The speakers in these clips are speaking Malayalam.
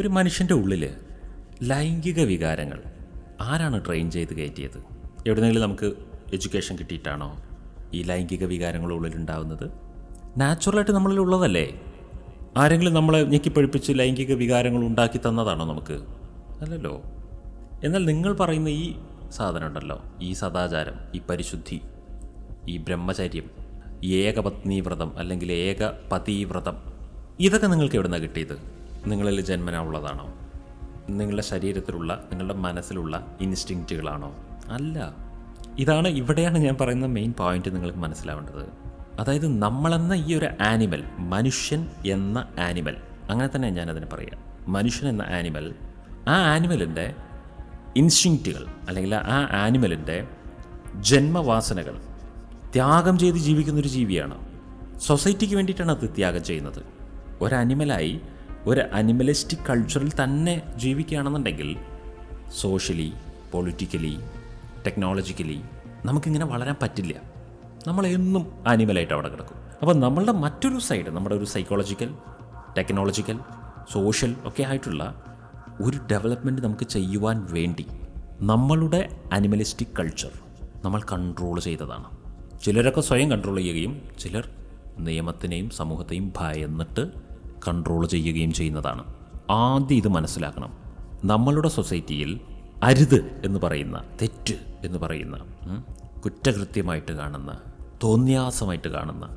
ഒരു മനുഷ്യന്റെ ഉള്ളിൽ ലൈംഗിക വികാരങ്ങൾ. ആരാണ് ട്രെയിൻ ചെയ്ത് കയറ്റിയത്? എവിടെന്നെങ്കിലും നമുക്ക് എഡ്യൂക്കേഷൻ കിട്ടിയിട്ടാണോ ഈ ലൈംഗിക വികാരങ്ങൾ ഉള്ളിലുണ്ടാവുന്നത് നാച്ചുറലായിട്ട് നമ്മളിൽ ഉള്ളതല്ലേ? ആരെങ്കിലും നമ്മളെ ഞെക്കിപ്പഴിപ്പിച്ച് ലൈംഗിക വികാരങ്ങൾ ഉണ്ടാക്കി തന്നതാണോ നമുക്ക്? അല്ലല്ലോ. എന്നാൽ നിങ്ങൾ പറയുന്ന ഈ സാധനം ഉണ്ടല്ലോ ഈ സദാചാരം ഈ പരിശുദ്ധി ഈ ബ്രഹ്മചര്യം ഈ ഏകപത്നീവ്രതം അല്ലെങ്കിൽ ഏകപതീവ്രതം ഇതൊക്കെ നിങ്ങൾക്ക് എവിടെ നിന്നാണ് കിട്ടിയത്? നിങ്ങളിൽ ജന്മന ഉള്ളതാണോ നിങ്ങളുടെ ശരീരത്തിലുള്ള നിങ്ങളുടെ മനസ്സിലുള്ള ഇൻസ്റ്റിങ്ക്റ്റുകളാണോ അല്ല. ഇതാണ് ഇവിടെയാണ് ഞാൻ പറയുന്ന മെയിൻ പോയിന്റ് നിങ്ങൾക്ക് മനസ്സിലാവേണ്ടത്. അതായത് നമ്മളെന്ന ഈ ഒരു ആനിമൽ മനുഷ്യൻ എന്ന ആനിമൽ അങ്ങനെ തന്നെ ഞാൻ അതിനെ പറയുക മനുഷ്യൻ എന്ന ആനിമൽ ആ ആനിമലിന്റെ ഇൻസ്റ്റിങ്ക്റ്റുകൾ അല്ലെങ്കിൽ ആ ആനിമലിന്റെ ജന്മവാസനകൾ ത്യാഗം ചെയ്ത് ജീവിക്കുന്നൊരു ജീവിയാണ്. സൊസൈറ്റിക്ക് വേണ്ടിയിട്ടാണ് അത് ത്യാഗം ചെയ്യുന്നത്. ഒരു അനിമലായി ഒരു അനിമലിസ്റ്റിക് കൾച്ചറിൽ തന്നെ ജീവിക്കുകയാണെന്നുണ്ടെങ്കിൽ സോഷ്യലി പൊളിറ്റിക്കലി ടെക്നോളജിക്കലി നമുക്കിങ്ങനെ വളരാൻ പറ്റില്ല. നമ്മളെന്നും അനിമലായിട്ട് അവിടെ കിടക്കും. അപ്പോൾ നമ്മളുടെ മറ്റൊരു സൈഡ് നമ്മുടെ ഒരു സൈക്കോളജിക്കൽ ടെക്നോളജിക്കൽ സോഷ്യൽ ഒക്കെ ആയിട്ടുള്ള ഒരു ഡെവലപ്മെന്റ് നമുക്ക് ചെയ്യുവാൻ വേണ്ടി നമ്മളുടെ അനിമലിസ്റ്റിക് കൾച്ചർ നമ്മൾ കൺട്രോൾ ചെയ്തതാണ്. ചിലരൊക്കെ സ്വയം കൺട്രോൾ ചെയ്യുകയും ചിലർ നിയമത്തിനെയും സമൂഹത്തെയും ഭയന്നിട്ട് കൺട്രോൾ ചെയ്യുകയും ചെയ്യുന്നതാണ്. ആദ്യം ഇത് മനസ്സിലാക്കണം. നമ്മളുടെ സൊസൈറ്റിയിൽ അരുത് എന്ന് പറയുന്ന തെറ്റ് എന്ന് പറയുന്ന കുറ്റകൃത്യമായിട്ട് കാണുന്ന തോന്യാസമായിട്ട് കാണുന്ന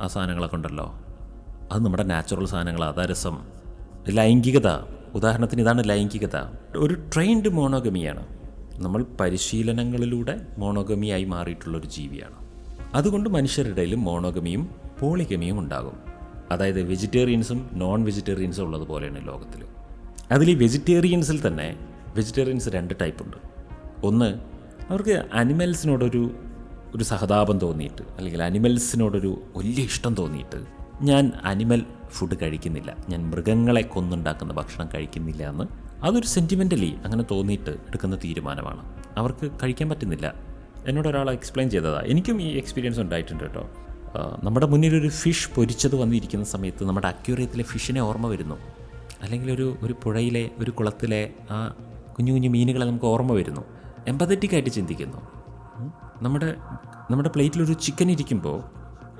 ആ സാധനങ്ങളൊക്കെ ഉണ്ടല്ലോ. അത് നമ്മുടെ നാച്ചുറൽ സാധനങ്ങൾ അതാരസം ലൈംഗികത. ഉദാഹരണത്തിന് ഇതാണ് ലൈംഗികത. ഒരു ട്രെയിൻഡ് മോണോഗമിയാണ് നമ്മൾ പരിശീലനങ്ങളിലൂടെ മോണോഗമിയായി മാറിയിട്ടുള്ളൊരു ജീവിയാണ്. അതുകൊണ്ട് മനുഷ്യരുടെ മോണോഗമിയും പോളിഗമിയും ഉണ്ടാകും. അതായത് വെജിറ്റേറിയൻസും നോൺ വെജിറ്റേറിയൻസും ഉള്ളതുപോലെയാണ് ലോകത്തിൽ അതിൽ ഈ വെജിറ്റേറിയൻസിൽ തന്നെ വെജിറ്റേറിയൻസ് രണ്ട് ടൈപ്പ് ഉണ്ട്. ഒന്ന് അവർക്ക് അനിമൽസിനോടൊരു ഒരു സഹതാപം തോന്നിയിട്ട് അല്ലെങ്കിൽ അനിമൽസിനോടൊരു വലിയ ഇഷ്ടം തോന്നിയിട്ട് ഞാൻ അനിമൽ ഫുഡ് കഴിക്കുന്നില്ല ഞാൻ മൃഗങ്ങളെ കൊന്നുണ്ടാക്കുന്ന ഭക്ഷണം കഴിക്കുന്നില്ല എന്ന് അതൊരു സെന്റിമെന്റലി അങ്ങനെ തോന്നിയിട്ട് എടുക്കുന്ന തീരുമാനമാണ്. അവർക്ക് കഴിക്കാൻ പറ്റുന്നില്ല. എന്നോട് ഒരാൾ എക്സ്പ്ലെയിൻ ചെയ്തതാണ് എനിക്കും ഈ എക്സ്പീരിയൻസ് ഉണ്ടായിട്ടുണ്ട് കേട്ടോ. നമ്മുടെ മുന്നിൽ ഒരു ഫിഷ് പൊരിച്ചത് വന്നിരിക്കുന്ന സമയത്ത് നമ്മുടെ അക്യൂറിയത്തിലെ ഫിഷിനെ ഓർമ്മ വരുന്നു. അല്ലെങ്കിൽ ഒരു ഒരു പുഴയിലെ ഒരു കുളത്തിലെ ആ കുഞ്ഞു കുഞ്ഞു മീനുകളെ നമുക്ക് ഓർമ്മ വരുന്നു. എമ്പതറ്റിക്കായിട്ട് ചിന്തിക്കുന്നു. നമ്മുടെ നമ്മുടെ പ്ലേറ്റിലൊരു ചിക്കൻ ഇരിക്കുമ്പോൾ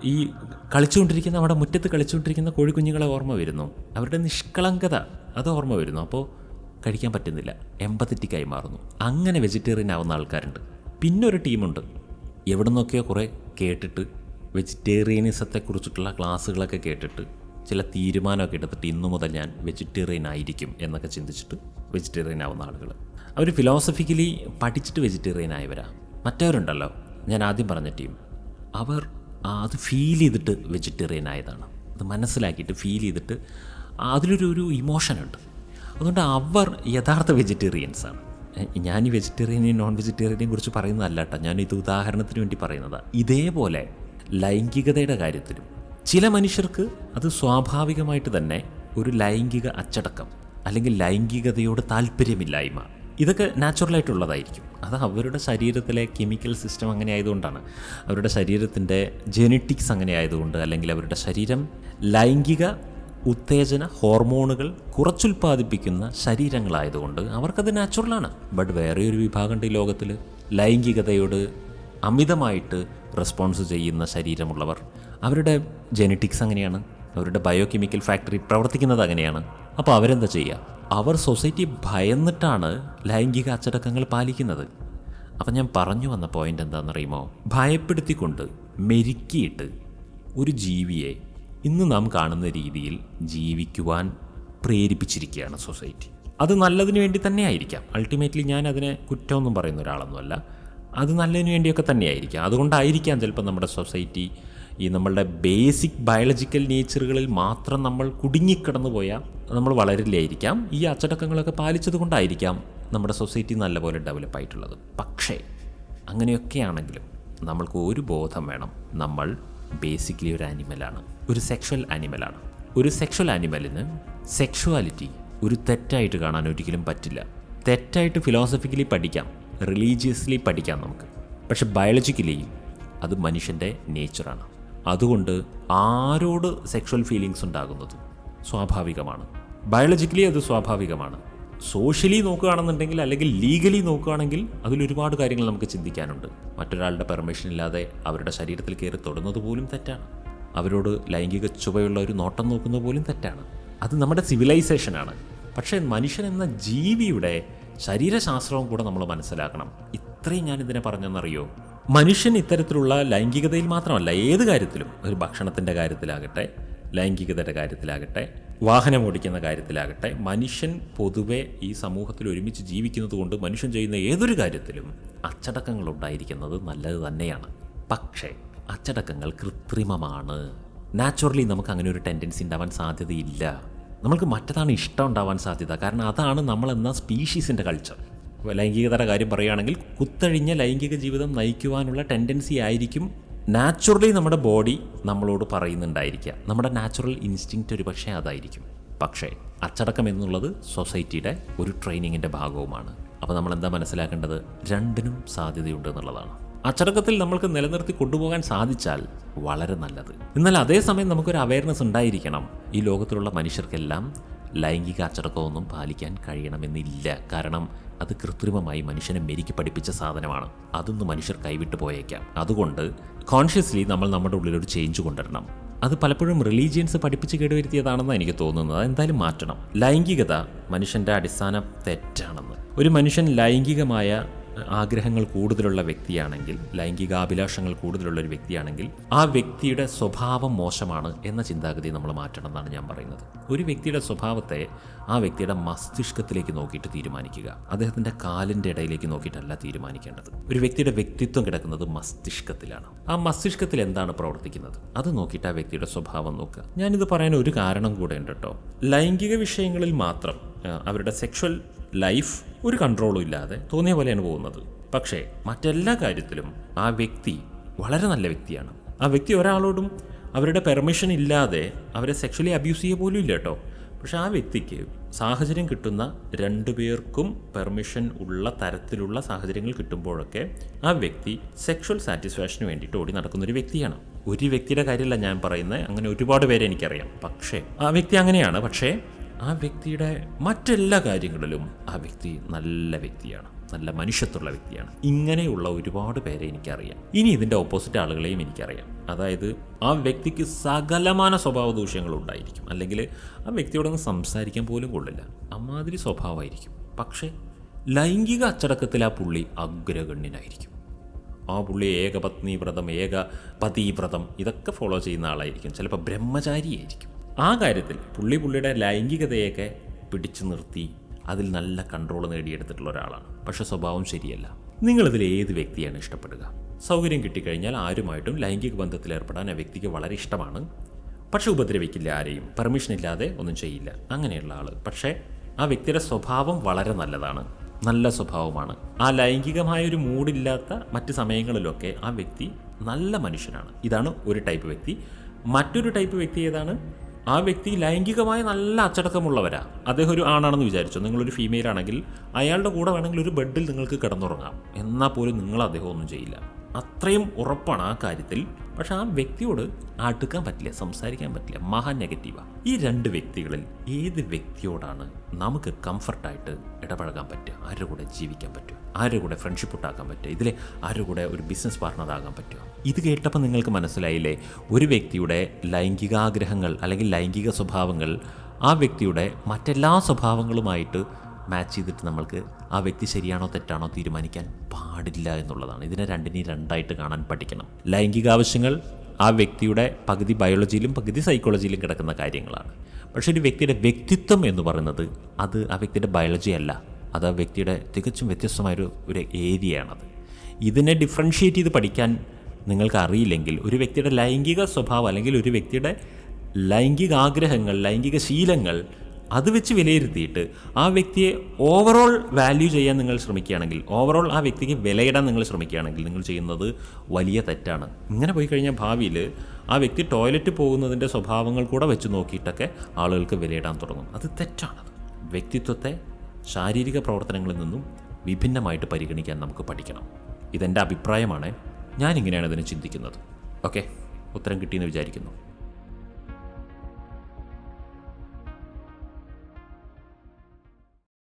ഈ കളിച്ചുകൊണ്ടിരിക്കുന്ന നമ്മുടെ മുറ്റത്ത് കളിച്ചുകൊണ്ടിരിക്കുന്ന കോഴിക്കുഞ്ഞുങ്ങളെ ഓർമ്മ വരുന്നു. അവരുടെ നിഷ്കളങ്കത അത് ഓർമ്മ വരുന്നു. അപ്പോൾ കഴിക്കാൻ പറ്റുന്നില്ല. എമ്പത്തറ്റിക്കായി മാറുന്നു. അങ്ങനെ വെജിറ്റേറിയൻ ആവുന്ന ആൾക്കാരുണ്ട്. പിന്നെ ഒരു ടീമുണ്ട്. എവിടെ നിന്നൊക്കെയോ കുറേ കേട്ടിട്ട് വെജിറ്റേറിയനിസത്തെക്കുറിച്ചിട്ടുള്ള ക്ലാസ്സുകളൊക്കെ കേട്ടിട്ട് ചില തീരുമാനമൊക്കെ എടുത്തിട്ട് ഇന്നു മുതൽ ഞാൻ വെജിറ്റേറിയൻ ആയിരിക്കും എന്നൊക്കെ ചിന്തിച്ചിട്ട് വെജിറ്റേറിയൻ ആവുന്ന ആളുകൾ അവർ ഫിലോസഫിക്കലി പഠിച്ചിട്ട് വെജിറ്റേറിയൻ ആയവരാ. മറ്റവരുണ്ടല്ലോ ഞാൻ ആദ്യം പറഞ്ഞ ടീം അവർ അത് ഫീൽ ചെയ്തിട്ട് വെജിറ്റേറിയൻ ആയതാണ്. അത് മനസ്സിലാക്കിയിട്ട് ഫീൽ ചെയ്തിട്ട് അതിലൊരു ഒരു ഇമോഷനുണ്ട് അതുകൊണ്ട് അവർ യഥാർത്ഥ വെജിറ്റേറിയൻസാണ് ഞാൻ ഈ വെജിറ്റേറിയനെയും നോൺ വെജിറ്റേറിയനെയും കുറിച്ച് പറയുന്നതല്ല കേട്ടോ. ഞാൻ ഇത് ഉദാഹരണത്തിന് വേണ്ടി പറയുന്നതാണ് ഇതേപോലെ ലൈംഗികതയുടെ കാര്യത്തിലും. ചില മനുഷ്യർക്ക് അത് സ്വാഭാവികമായിട്ട് തന്നെ ഒരു ലൈംഗിക അച്ചടക്കം അല്ലെങ്കിൽ ലൈംഗികതയോട് താല്പര്യമില്ലായ്മ. ഇതൊക്കെ നാച്ചുറലായിട്ടുള്ളതായിരിക്കും അത് അവരുടെ ശരീരത്തിലെ കെമിക്കൽ സിസ്റ്റം അങ്ങനെ ആയതുകൊണ്ടാണ്. അവരുടെ ശരീരത്തിന്റെ ജെനറ്റിക്സ് അങ്ങനെ ആയതുകൊണ്ട് അല്ലെങ്കിൽ അവരുടെ ശരീരം ലൈംഗിക ഉത്തേജന ഹോർമോണുകൾ കുറച്ചുൽപ്പാദിപ്പിക്കുന്ന ശരീരങ്ങളായതുകൊണ്ട് അവർക്കത് നാച്ചുറലാണ് ബട്ട് വേറെ ഒരു വിഭാഗമുണ്ട് ഈ ലോകത്തിൽ ലൈംഗികതയോട് അമിതമായിട്ട് റെസ്പോൺസ് ചെയ്യുന്ന ശരീരമുള്ളവർ. അവരുടെ ജെനറ്റിക്സ് അങ്ങനെയാണ്. അവരുടെ ബയോകെമിക്കൽ ഫാക്ടറി പ്രവർത്തിക്കുന്നത് അങ്ങനെയാണ്. അപ്പോൾ അവരെന്താ ചെയ്യുക? അവർ സൊസൈറ്റി ഭയന്നിട്ടാണ് ലൈംഗിക അച്ചടക്കങ്ങൾ പാലിക്കുന്നത്. അപ്പം ഞാൻ പറഞ്ഞു വന്ന പോയിന്റ് എന്താണെന്നറിയുമോ? ഭയപ്പെടുത്തിക്കൊണ്ട് മെരുക്കിയിട്ട് ഒരു ജീവിയെ ഇന്ന് നാം കാണുന്ന രീതിയിൽ ജീവിക്കുവാൻ പ്രേരിപ്പിച്ചിരിക്കുകയാണ് സൊസൈറ്റി അത് നല്ലതിന് വേണ്ടി തന്നെ ആയിരിക്കാം. അൾട്ടിമേറ്റ്ലി ഞാൻ അതിനെ കുറ്റമൊന്നും പറയുന്ന ഒരാളൊന്നുമല്ല. അത് നല്ലതിന് വേണ്ടിയൊക്കെ തന്നെയായിരിക്കാം. അതുകൊണ്ടായിരിക്കാം ചിലപ്പോൾ നമ്മുടെ സൊസൈറ്റി ഈ നമ്മളുടെ ബേസിക് ബയോളജിക്കൽ നേച്ചറുകളിൽ മാത്രം നമ്മൾ കുടുങ്ങിക്കിടന്നു പോയാൽ നമ്മൾ വളരില്ലായിരിക്കാം. ഈ അച്ചടക്കങ്ങളൊക്കെ പാലിച്ചത് കൊണ്ടായിരിക്കാം നമ്മുടെ സൊസൈറ്റി നല്ലപോലെ ഡെവലപ്പ് ആയിട്ടുള്ളത്. പക്ഷേ അങ്ങനെയൊക്കെയാണെങ്കിലും നമ്മൾക്ക് ഒരു ബോധം വേണം. നമ്മൾ ബേസിക്കലി ഒരു ആനിമലാണ് ഒരു സെക്ഷൽ ആനിമലാണ് ഒരു സെക്ഷൽ ആനിമലിന് സെക്ഷുവാലിറ്റി ഒരു തെറ്റായിട്ട് കാണാൻ ഒരിക്കലും പറ്റില്ല. തെറ്റായിട്ട് ഫിലോസഫിക്കലി പഠിക്കാം. റിലീജിയസ്ലി പഠിക്കാം നമുക്ക്. പക്ഷെ ബയോളജിക്കലി അത് മനുഷ്യന്റെ നേച്ചറാണ് അതുകൊണ്ട് ആരോട് സെക്ഷൽ ഫീലിങ്സ് ഉണ്ടാകുന്നത്? സ്വാഭാവികമാണ്. ബയോളജിക്കലി അത് സ്വാഭാവികമാണ്. സോഷ്യലി നോക്കുകയാണെന്നുണ്ടെങ്കിൽ അല്ലെങ്കിൽ ലീഗലി നോക്കുകയാണെങ്കിൽ അതിലൊരുപാട് കാര്യങ്ങൾ നമുക്ക് ചിന്തിക്കാനുണ്ട്. മറ്റൊരാളുടെ പെർമിഷൻ ഇല്ലാതെ അവരുടെ ശരീരത്തിൽ കയറി തൊടുന്നത് പോലും തെറ്റാണ്. അവരോട് ലൈംഗിക ചുവയുള്ള ഒരു നോട്ടം നോക്കുന്നത് പോലും തെറ്റാണ്. അത് നമ്മുടെ സിവിലൈസേഷനാണ് പക്ഷേ മനുഷ്യൻ എന്ന ജീവിയുടെ ശരീരശാസ്ത്രവും കൂടെ നമ്മൾ മനസ്സിലാക്കണം. ഇത്രയും ഞാൻ ഇതിനെ പറഞ്ഞെന്നറിയോ? മനുഷ്യൻ ഇത്തരത്തിലുള്ള ലൈംഗികതയിൽ മാത്രമല്ല ഏത് കാര്യത്തിലും ഒരു ഭക്ഷണത്തിന്റെ കാര്യത്തിലാകട്ടെ ലൈംഗികതയുടെ കാര്യത്തിലാകട്ടെ വാഹനം ഓടിക്കുന്ന കാര്യത്തിലാകട്ടെ മനുഷ്യൻ പൊതുവെ ഈ സമൂഹത്തിൽ ഒരുമിച്ച് ജീവിക്കുന്നത് കൊണ്ട് മനുഷ്യൻ ചെയ്യുന്ന ഏതൊരു കാര്യത്തിലും അച്ചടക്കങ്ങൾ ഉണ്ടായിരിക്കുന്നത് നല്ലത് തന്നെയാണ്. പക്ഷേ അച്ചടക്കങ്ങൾ കൃത്രിമമാണ്. നാച്ചുറലി നമുക്ക് അങ്ങനെ ഒരു ടെൻഡൻസി ഉണ്ടാവാൻ സാധ്യതയില്ല. നമ്മൾക്ക് മറ്റതാണ് ഇഷ്ടം ഉണ്ടാവാൻ സാധ്യത. കാരണം അതാണ് നമ്മളെന്ന സ്പീഷീസിന്റെ കൾച്ചർ ലൈംഗികതയുടെ കാര്യം പറയുകയാണെങ്കിൽ കുത്തഴിഞ്ഞ ലൈംഗിക ജീവിതം നയിക്കുവാനുള്ള ടെൻഡൻസി ആയിരിക്കും നാച്ചുറലി നമ്മുടെ ബോഡി നമ്മളോട് പറയുന്നുണ്ടായിരിക്കുക. നമ്മുടെ നാച്ചുറൽ ഇൻസ്റ്റിങ്ക്റ്റ് ഒരു പക്ഷേ അതായിരിക്കും. പക്ഷേ അച്ചടക്കം എന്നുള്ളത് സൊസൈറ്റിയുടെ ഒരു ട്രെയിനിങ്ങിന്റെ ഭാഗവുമാണ്. അപ്പോൾ നമ്മൾ എന്താ മനസ്സിലാക്കേണ്ടത്? രണ്ടിനും സാധ്യതയുണ്ട് എന്നുള്ളതാണ്. അച്ചടക്കത്തിൽ നമ്മൾക്ക് നിലനിർത്തി കൊണ്ടുപോകാൻ സാധിച്ചാൽ വളരെ നല്ലത്. എന്നാൽ അതേസമയം നമുക്കൊരു അവയർനെസ് ഉണ്ടായിരിക്കണം. ഈ ലോകത്തിലുള്ള മനുഷ്യർക്കെല്ലാം ലൈംഗിക അച്ചടക്കമൊന്നും പാലിക്കാൻ കഴിയണമെന്നില്ല. കാരണം അത് കൃത്രിമമായി മനുഷ്യനെ മെരുക്കി പഠിപ്പിച്ച സാധനമാണ്. അതൊന്നും മനുഷ്യർ കൈവിട്ടു പോയേക്കാം. അതുകൊണ്ട് കോൺഷ്യസ്ലി നമ്മൾ നമ്മുടെ ഉള്ളിലൊരു ചേഞ്ച് കൊണ്ടുവരണം. അത് പലപ്പോഴും റിലീജിയൻസ് പഠിപ്പിച്ച് കേടുവരുത്തിയതാണെന്ന് എനിക്ക് തോന്നുന്നത്. അതെന്തായാലും മാറ്റണം. ലൈംഗികത മനുഷ്യന്റെ അടിസ്ഥാന തെറ്റാണെന്ന്. ഒരു മനുഷ്യൻ ലൈംഗികമായ ആഗ്രഹങ്ങൾ കൂടുതലുള്ള വ്യക്തിയാണെങ്കിൽ ലൈംഗികാഭിലാഷങ്ങൾ കൂടുതലുള്ള ഒരു വ്യക്തിയാണെങ്കിൽ ആ വ്യക്തിയുടെ സ്വഭാവം മോശമാണ് എന്ന ചിന്താഗതി നമ്മൾ മാറ്റണം എന്നാണ് ഞാൻ പറയുന്നത്. ഒരു വ്യക്തിയുടെ സ്വഭാവത്തെ ആ വ്യക്തിയുടെ മസ്തിഷ്കത്തിലേക്ക് നോക്കിയിട്ട് തീരുമാനിക്കുക. അദ്ദേഹത്തിന്റെ കാലിന്റെ ഇടയിലേക്ക് നോക്കിയിട്ടല്ല തീരുമാനിക്കേണ്ടത്. ഒരു വ്യക്തിയുടെ വ്യക്തിത്വം കിടക്കുന്നത് മസ്തിഷ്കത്തിലാണ്. ആ മസ്തിഷ്കത്തിൽ എന്താണ് പ്രവർത്തിക്കുന്നത്? അത് നോക്കിയിട്ട് ആ വ്യക്തിയുടെ സ്വഭാവം നോക്കുക. ഞാനിത് പറയാൻ ഒരു കാരണം കൂടെ ഉണ്ട് കേട്ടോ. ലൈംഗിക വിഷയങ്ങളിൽ മാത്രം അവരുടെ സെക്ഷൽ ലൈഫ് ഒരു കൺട്രോളും ഇല്ലാതെ തോന്നിയ പോലെയാണ് പോകുന്നത്. പക്ഷേ മറ്റെല്ലാ കാര്യത്തിലും ആ വ്യക്തി വളരെ നല്ല വ്യക്തിയാണ്. ആ വ്യക്തി ഒരാളോടും അവരുടെ പെർമിഷൻ ഇല്ലാതെ അവരെ സെക്ഷലി അബ്യൂസ് ചെയ്യുക പോലും ഇല്ല കേട്ടോ. പക്ഷെ ആ വ്യക്തിക്ക് സാഹചര്യം കിട്ടുന്ന രണ്ടു പേർക്കും പെർമിഷൻ ഉള്ള തരത്തിലുള്ള സാഹചര്യങ്ങൾ കിട്ടുമ്പോഴൊക്കെ ആ വ്യക്തി സെക്ഷൽ സാറ്റിസ്ഫാക്ഷന് വേണ്ടിയിട്ട് ഓടി നടക്കുന്ന ഒരു വ്യക്തിയാണ്. ഒരു വ്യക്തിയുടെ കാര്യമല്ല ഞാൻ പറയുന്നത്. അങ്ങനെ ഒരുപാട് പേരെ എനിക്കറിയാം. പക്ഷേ ആ വ്യക്തി അങ്ങനെയാണ്. പക്ഷേ ആ വ്യക്തിയുടെ മറ്റെല്ലാ കാര്യങ്ങളിലും ആ വ്യക്തി നല്ല വ്യക്തിയാണ്. നല്ല മനുഷ്യത്തുള്ള വ്യക്തിയാണ്. ഇങ്ങനെയുള്ള ഒരുപാട് പേരെ എനിക്കറിയാം. ഇനി ഇതിന്റെ ഓപ്പോസിറ്റ് ആളുകളെയും എനിക്കറിയാം. അതായത് ആ വ്യക്തിക്ക് സകലമാന സ്വഭാവ ദൂഷ്യങ്ങളുണ്ടായിരിക്കും അല്ലെങ്കിൽ ആ വ്യക്തിയോടൊന്ന് സംസാരിക്കാൻ പോലും കൊള്ളില്ല. അമ്മാതിരി സ്വഭാവമായിരിക്കും. പക്ഷേ ലൈംഗിക അച്ചടക്കത്തിൽ ആ പുള്ളി അഗ്രഗണ്യനായിരിക്കും. ആ പുള്ളി ഏകപത്നി വ്രതം ഏക പതിവ്രതം ഇതൊക്കെ ഫോളോ ചെയ്യുന്ന ആളായിരിക്കും. ചിലപ്പോൾ ബ്രഹ്മചാരിയായിരിക്കും. ആ കാര്യത്തിൽ പുള്ളി പുള്ളിയുടെ ലൈംഗികതയൊക്കെ പിടിച്ചു നിർത്തി അതിൽ നല്ല കൺട്രോൾ നേടിയെടുത്തിട്ടുള്ള ഒരാളാണ്. പക്ഷേ സ്വഭാവം ശരിയല്ല. നിങ്ങളിതിൽ ഏത് വ്യക്തിയാണ് ഇഷ്ടപ്പെടുക? സൗകര്യം കിട്ടിക്കഴിഞ്ഞാൽ ആരുമായിട്ടും ലൈംഗിക ബന്ധത്തിൽ ഏർപ്പെടാൻ ആ വ്യക്തിക്ക് വളരെ ഇഷ്ടമാണ്. പക്ഷേ ഉപദ്രവിക്കില്ല ആരെയും. പെർമിഷൻ ഇല്ലാതെ ഒന്നും ചെയ്യില്ല. അങ്ങനെയുള്ള ആൾ പക്ഷേ ആ വ്യക്തിയുടെ സ്വഭാവം വളരെ നല്ലതാണ്. നല്ല സ്വഭാവമാണ്. ആ ലൈംഗികമായ ഒരു മൂഡില്ലാത്ത മറ്റ് സമയങ്ങളിലൊക്കെ ആ വ്യക്തി നല്ല മനുഷ്യനാണ്. ഇതാണ് ഒരു ടൈപ്പ് വ്യക്തി. മറ്റൊരു ടൈപ്പ് വ്യക്തി ഏതാണ്? ആ വ്യക്തി ലൈംഗികമായ നല്ല അച്ചടക്കമുള്ളവരാ. അദ്ദേഹം ഒരു ആണാണെന്ന് വിചാരിച്ചു. നിങ്ങളൊരു ഫീമെയിൽ ആണെങ്കിൽ അയാളുടെ കൂടെ വേണമെങ്കിൽ ഒരു ബെഡിൽ നിങ്ങൾക്ക് കിടന്നുറങ്ങാം. എന്നാൽ പോലും നിങ്ങൾ അദ്ദേഹം ഒന്നും ചെയ്യില്ല. അത്രയും ഉറപ്പാണ് ആ കാര്യത്തിൽ. പക്ഷെ ആ വ്യക്തിയോട് അടുക്കാൻ പറ്റില്ല സംസാരിക്കാൻ പറ്റില്ല. മഹാ നെഗറ്റീവാണ് ഈ രണ്ട് വ്യക്തികളിൽ ഏത് വ്യക്തിയോടാണ് നമുക്ക് കംഫർട്ടായിട്ട് ഇടപഴകാൻ പറ്റുക? ആരുടെ കൂടെ ജീവിക്കാൻ പറ്റുക? ആരുടെ കൂടെ ഫ്രണ്ട്ഷിപ്പ് ഉണ്ടാക്കാൻ പറ്റുക? ഇതിലെ ആരുടെ കൂടെ ഒരു ബിസിനസ് പാർട്ണറാകാൻ പറ്റുക? ഇത് കേട്ടപ്പോൾ നിങ്ങൾക്ക് മനസ്സിലായില്ലേ? ഒരു വ്യക്തിയുടെ ലൈംഗികാഗ്രഹങ്ങൾ അല്ലെങ്കിൽ ലൈംഗിക സ്വഭാവങ്ങൾ ആ വ്യക്തിയുടെ മറ്റെല്ലാ സ്വഭാവങ്ങളുമായിട്ട് മാച്ച് ചെയ്തിട്ട് നമ്മൾക്ക് ആ വ്യക്തി ശരിയാണോ തെറ്റാണോ തീരുമാനിക്കാൻ പാടില്ല എന്നുള്ളതാണ്. ഇതിനെ രണ്ടിനെയും രണ്ടായിട്ട് കാണാൻ പഠിക്കണം. ലൈംഗിക ആവശ്യങ്ങൾ ആ വ്യക്തിയുടെ പകുതി ബയോളജിയിലും പകുതി സൈക്കോളജിയിലും കിടക്കുന്ന കാര്യങ്ങളാണ്. പക്ഷേ ഒരു വ്യക്തിയുടെ വ്യക്തിത്വം എന്ന് പറയുന്നത് അത് ആ വ്യക്തിയുടെ ബയോളജി അല്ല. അത് ആ വ്യക്തിയുടെ തികച്ചും വ്യത്യസ്തമായൊരു ഒരു ഏരിയയാണത്. ഇതിനെ ഡിഫറൻഷ്യേറ്റ് ചെയ്ത് പഠിക്കാൻ നിങ്ങൾക്ക് അറിയില്ലെങ്കിൽ ഒരു വ്യക്തിയുടെ ലൈംഗിക സ്വഭാവം അല്ലെങ്കിൽ ഒരു വ്യക്തിയുടെ ലൈംഗിക ആഗ്രഹങ്ങൾ ലൈംഗിക ശീലങ്ങൾ അത് വെച്ച് വിലയിരുത്തിയിട്ട് ആ വ്യക്തിയെ ഓവറോൾ വാല്യൂ ചെയ്യാൻ നിങ്ങൾ ശ്രമിക്കുകയാണെങ്കിൽ ഓവറോൾ ആ വ്യക്തിക്ക് വിലയിടാൻ നിങ്ങൾ ശ്രമിക്കുകയാണെങ്കിൽ നിങ്ങൾ ചെയ്യുന്നത് വലിയ തെറ്റാണ്. ഇങ്ങനെ പോയി കഴിഞ്ഞാൽ ഭാവിയിൽ ആ വ്യക്തി ടോയ്ലറ്റ് പോകുന്നതിന്റെ സ്വഭാവങ്ങൾ കൂടെ വെച്ച് നോക്കിയിട്ടൊക്കെ ആളുകൾക്ക് വിലയിടാൻ തുടങ്ങും. അത് തെറ്റാണ്. വ്യക്തിത്വത്തെ ശാരീരിക പ്രവർത്തനങ്ങളിൽ നിന്നും വിഭിന്നമായിട്ട് പരിഗണിക്കാൻ നമുക്ക് പഠിക്കണം. ഇതെന്റെ അഭിപ്രായമാണ്. ഞാനിങ്ങനെയാണ് ഇതിനെ ചിന്തിക്കുന്നത്. ഓക്കെ? ഉത്തരം കിട്ടിയെന്ന് വിചാരിക്കുന്നു.